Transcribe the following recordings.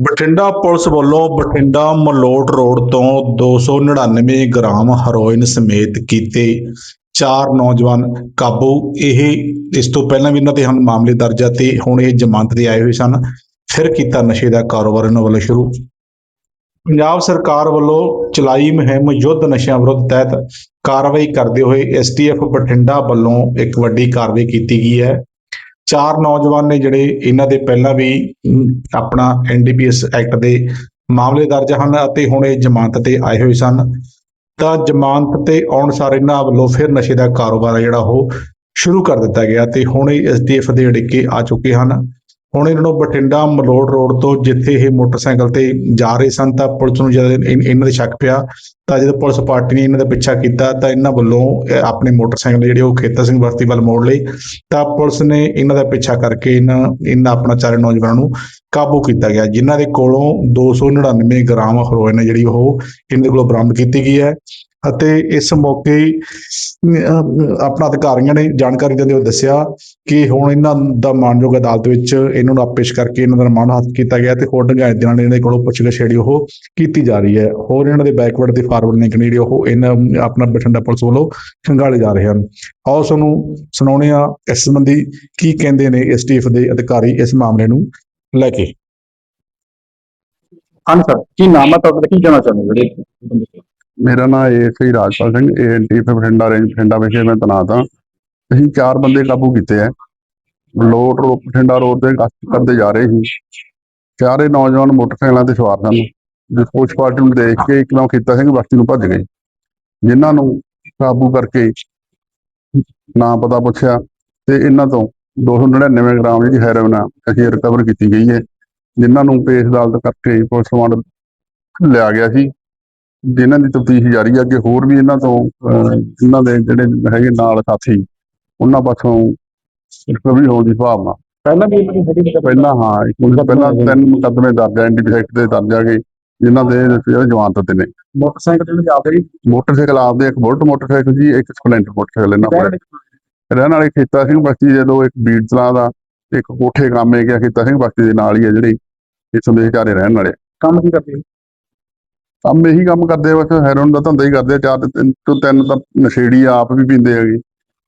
Bathinda police ਵੱਲੋਂ Bathinda Malout road ਤੋਂ 299 gram heroin ਸਮੇਤ ਕੀਤੇ ਚਾਰ ਨੌਜਵਾਨ ਕਾਬੂ। ਇਹ, ਇਸ ਤੋਂ ਪਹਿਲਾਂ ਵੀ ਇਹਨਾਂ ਤੇ ਹਨ ਮਾਮਲੇ ਦਰਜ ਆ ਤੇ ਹੁਣ ਇਹ ਜ਼ਮਾਨਤ ਤੇ ਆਏ ਹੋਏ ਸਨ। ਫਿਰ ਕੀਤਾ ਨਸ਼ੇ ਦਾ ਕਾਰੋਬਾਰ ਇਹਨਾਂ ਵੱਲੋਂ ਸ਼ੁਰੂ। ਪੰਜਾਬ ਸਰਕਾਰ ਵੱਲੋਂ ਚਲਾਈ ਮੁਹਿੰਮ ਯੁੱਧ ਨਸ਼ਿਆਂ ਵਿਰੁੱਧ ਤਹਿਤ ਕਾਰਵਾਈ ਕਰਦੇ ਹੋਏ ਐਸਟੀਐਫ ਬਠਿੰਡਾ ਵੱਲੋਂ ਇੱਕ ਵੱਡੀ ਕਾਰਵਾਈ ਕੀਤੀ ਗਈ ਹੈ। ਚਾਰ ਨੌਜਵਾਨ ਨੇ ਜਿਹੜੇ ਇਹਨਾਂ ਦੇ ਪਹਿਲਾਂ ਵੀ ਅਮ, ਆਪਣਾ ਐਨਡੀਪੀਐਸ ਐਕਟ ਦੇ ਮਾਮਲੇ ਦਰਜ ਹਨ ਅਤੇ ਹੁਣ ਇਹ ਜ਼ਮਾਨਤ ਤੇ ਆਏ ਹੋਏ ਸਨ। ਤਾਂ ਜ਼ਮਾਨਤ ਤੇ ਆਉਣ ਸਾਰ ਇਹਨਾਂ ਵੱਲੋਂ ਫਿਰ ਨਸ਼ੇ ਦਾ ਕਾਰੋਬਾਰ ਜਿਹੜਾ ਉਹ ਸ਼ੁਰੂ ਕਰ ਦਿੱਤਾ ਗਿਆ ਤੇ ਹੁਣ ਇਹ ਐਸਡੀਐਫ ਦੇ ਅੜਿੱਕੇ ਆ ਚੁੱਕੇ ਹਨ। ਹੁਣ ਇਹਨਾਂ ਨੂੰ ਬਠਿੰਡਾ ਮਲੋੜ ਰੋਡ ਤੋਂ ਜਿੱਥੇ ਇਹ ਮੋਟਰਸਾਈਕਲ ਤੇ ਜਾ ਰਹੇ ਸਨ, ਤਾਂ ਪੁਲਿਸ ਨੂੰ ਜਦ ਇਹਨਾਂ ਦੇ ਸ਼ੱਕ ਪਿਆ, ਤਾਂ ਜਦੋਂ ਪੁਲਿਸ ਪਾਰਟੀ ਨੇ ਇਹਨਾਂ ਦਾ ਪਿੱਛਾ ਕੀਤਾ, ਤਾਂ ਇਹਨਾਂ ਵੱਲੋਂ ਆਪਣੇ ਮੋਟਰਸਾਈਕਲ ਜਿਹੜੇ ਉਹ ਖੇਤਰ ਸਿੰਘ ਬਸਤੀ ਵੱਲ ਮੋੜ ਲਈ ਤਾਂ ਪੁਲਿਸ ਨੇ ਇਹਨਾਂ ਦਾ ਪਿੱਛਾ ਕਰਕੇ ਇਹਨਾਂ ਇਹਨਾਂ ਆਪਣਾ ਚਾਰੇ ਨੌਜਵਾਨਾਂ ਨੂੰ ਕਾਬੂ ਕੀਤਾ ਗਿਆ, ਜਿਨ੍ਹਾਂ ਦੇ ਕੋਲੋਂ 299 ਗ੍ਰਾਮ ਹੈਰੋਇਨ ਹੈ ਜਿਹੜੀ ਉਹ ਇਹਨਾਂ ਦੇ ਕੋਲੋਂ ਬਰਾਮਦ ਕੀਤੀ ਗਈ ਹੈ। ਅਤੇ ਇਸ ਮੌਕੇ ਆਪਣਾ ਅਧਿਕਾਰੀਆਂ ਨੇ ਜਾਣਕਾਰੀ ਦਿੰਦੇ ਹੋਏ ਦੱਸਿਆ ਕਿ ਹੁਣ ਇਹਨਾਂ ਦਾ ਮਾਨਯੋਗ ਅਦਾਲਤ ਵਿੱਚ ਇਹਨਾਂ ਨੂੰ ਪੇਸ਼ ਕਰਕੇ ਇਹਨਾਂ ਦਾ ਰਿਮਾਂਡ ਹਾਸਲ ਕੀਤਾ ਗਿਆ ਤੇ ਹੋਰ ਡੰਗਾਇਤ ਦੇ ਨਾਲ ਇਹਨਾਂ ਦੇ ਕੋਲੋਂ ਪੁੱਛਗਿੱਛ ਜਿਹੜੀ ਉਹ ਕੀਤੀ ਜਾ ਰਹੀ ਹੈ। ਹੋਰ ਇਹਨਾਂ ਦੇ ਬੈਕਵਰਡ ਤੇ ਫਾਰਵਰਡ ਲਿੰਕ ਨੇ ਉਹ ਇਹਨਾਂ, ਆਪਣਾ ਬਠਿੰਡਾ ਪੁਲਿਸ ਵੱਲੋਂ ਖੰਗਾਲੇ ਜਾ ਰਹੇ ਹਨ। ਆਓ ਤੁਹਾਨੂੰ ਸੁਣਾਉਣੇ ਆ ਇਸ ਸੰਬੰਧੀ ਕੀ ਕਹਿੰਦੇ ਨੇ ਐਸਟੀਐਫ ਦੇ ਅਧਿਕਾਰੀ ਇਸ ਮਾਮਲੇ ਨੂੰ ਲੈ ਕੇ। ਹਾਂ ਸਰ, ਕੀ ਨਾਮ ਹੈ ਤੁਹਾਡਾ ਕੀ ਕਹਿਣਾ ਚਾਹੁੰਦੇ ਜਿਹੜੇ ਮੇਰਾ ਨਾਮ ਏ ਸ੍ਰੀ ਰਾਜਪਾਲ ਸਿੰਘ ਏਐਨਟੀ ਬਠਿੰਡਾ ਰੇਂਜ ਬਠਿੰਡਾ ਵਿਖੇ ਮੈਂ ਤੈਨਾਤ ਹਾਂ। ਅਸੀਂ ਚਾਰ ਬੰਦੇ ਕਾਬੂ ਕੀਤੇ ਆ। ਲੋਟ ਰੋ ਬਠਿੰਡਾ ਰੋਡ ਤੇ ਗਸ਼ਤ ਕਰਦੇ ਜਾ ਰਹੇ ਸੀ। ਚਾਰੇ ਨੌਜਵਾਨ ਮੋਟਰਸਾਈਕਲਾਂ ਤੇ ਸਵਾਰ ਸਨ। ਜਿਸ ਪੁਲਿਸ ਪਾਰਟੀ ਨੂੰ ਦੇਖ ਕੇ ਇੱਕਦਮ ਕੀਤਾ ਸਿੰਘ ਬਸਤੀ ਨੂੰ ਭੱਜ ਗਏ। ਜਿਨ੍ਹਾਂ ਨੂੰ ਕਾਬੂ ਕਰਕੇ ਨਾਂ ਪਤਾ ਪੁੱਛਿਆ ਤੇ ਇਹਨਾਂ ਤੋਂ 299 ਗ੍ਰਾਮ ਜਿਹੜੀ ਹੈਰੋਇਨ ਅਸੀਂ ਰਿਕਵਰ ਕੀਤੀ ਗਈ ਹੈ ਜਿਨ੍ਹਾਂ ਨੂੰ ਪੇਸ਼ ਅਦਾਲਤ ਕਰਕੇ ਪੁਲਿਸ ਰਿਮਾਂਡ ਲਿਆ ਗਿਆ ਸੀ। ਜਿਨ੍ਹਾਂ ਦੀ ਤਫਤੀਸ਼ ਜਾਰੀ ਹੈ ਅੱਗੇ ਹੋਰ ਵੀ ਇਹਨਾਂ ਤੋਂ ਇਹਨਾਂ ਦੇ ਜਿਹੜੇ ਹੈਗੇ ਨਾਲ ਸਾਥੀ ਉਹਨਾਂ ਪਾਸੋਂ ਰਿਕਵਰੀ ਹੋਣ ਦੀ ਭਾਵਨਾ। ਪਹਿਲਾਂ ਵੀ ਇਹਨਾਂ ਦੀ ਪਹਿਲਾਂ ਹਾਂ ਇੱਕ ਉਹਨਾਂ ਪਹਿਲਾਂ ਤਿੰਨ ਮੁਕੱਦਮੇ ਦਰਜ ਹੈ ਐਂਟੀਸੈਕਟ ਦੇ ਦਰਜ ਹੈਗੇ ਜਿਨ੍ਹਾਂ ਦੇ ਜਿਹੜੇ ਜਵਾਨਤ ਤੇ ਨੇ। ਮੋਟਰਸਾਈਕਲ ਤੇ ਜਾ ਰਹੀ ਮੋਟਰਸਾਈਕਲ ਆਪਦੇ ਇੱਕ ਬੁਲਟ ਮੋਟਰਸਾਈਕਲ ਜੀ ਇੱਕ ਸਪਲੈਂਡਰ ਮੋਟਰਸਾਈਕਲ ਇਹਨਾਂ ਕੋਲ। ਰਹਿਣ ਵਾਲੇ ਖੇਤਾ ਸਿੰਘ ਬਸਤੀ ਜਦੋਂ ਇੱਕ ਬੀੜ ਤਲਾ ਦਾ ਇੱਕ ਕੋਠੇ ਗਾਮੇ ਗਿਆ ਖੇਤਾ ਸਿੰਘ ਬਸਤੀ ਦੇ ਨਾਲ ਹੀ ਹੈ ਜਿਹੜੀ ਇੱਥੋਂ ਦੇ ਵਿਚਾਰੇ ਰਹਿਣ ਵਾਲੇ। ਕੰਮ ਕੀ ਕਰਦੇ? ਕੰਮ ਇਹੀ ਕੰਮ ਕਰਦੇ ਆ ਬਸ ਹੈਰੋਨ ਦਾ ਧੰਦਾ ਹੀ ਕਰਦੇ ਆ ਚਾਰ ਤੇ ਤਿੰਨ ਤੋਂ ਤਿੰਨ ਤਾਂ ਨਸ਼ੇੜੀ ਆਪ ਵੀ ਪੀਂਦੇ ਹੈਗੇ।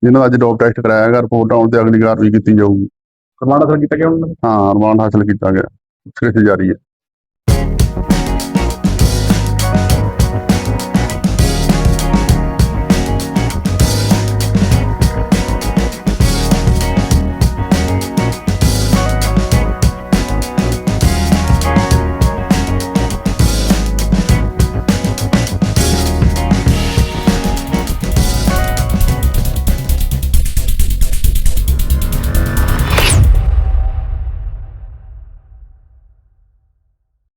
ਜਿਨ੍ਹਾਂ ਦਾ ਅੱਜ ਡੋਪ ਟੈਸਟ ਕਰਾਇਆ ਗਿਆ ਰਿਪੋਰਟ ਆਉਣ ਤੇ ਅਗਲੀ ਕਾਰਵਾਈ ਕੀਤੀ ਜਾਊਗੀ। ਕਮਾਂਡ ਅਸਰ ਕੀਤਾ ਗਿਆ ਹਾਂ ਰਿਮਾਂਡ ਹਾਸਲ ਕੀਤਾ ਗਿਆ। ਸਿੱਖ ਜਾਰੀ ਹੈ।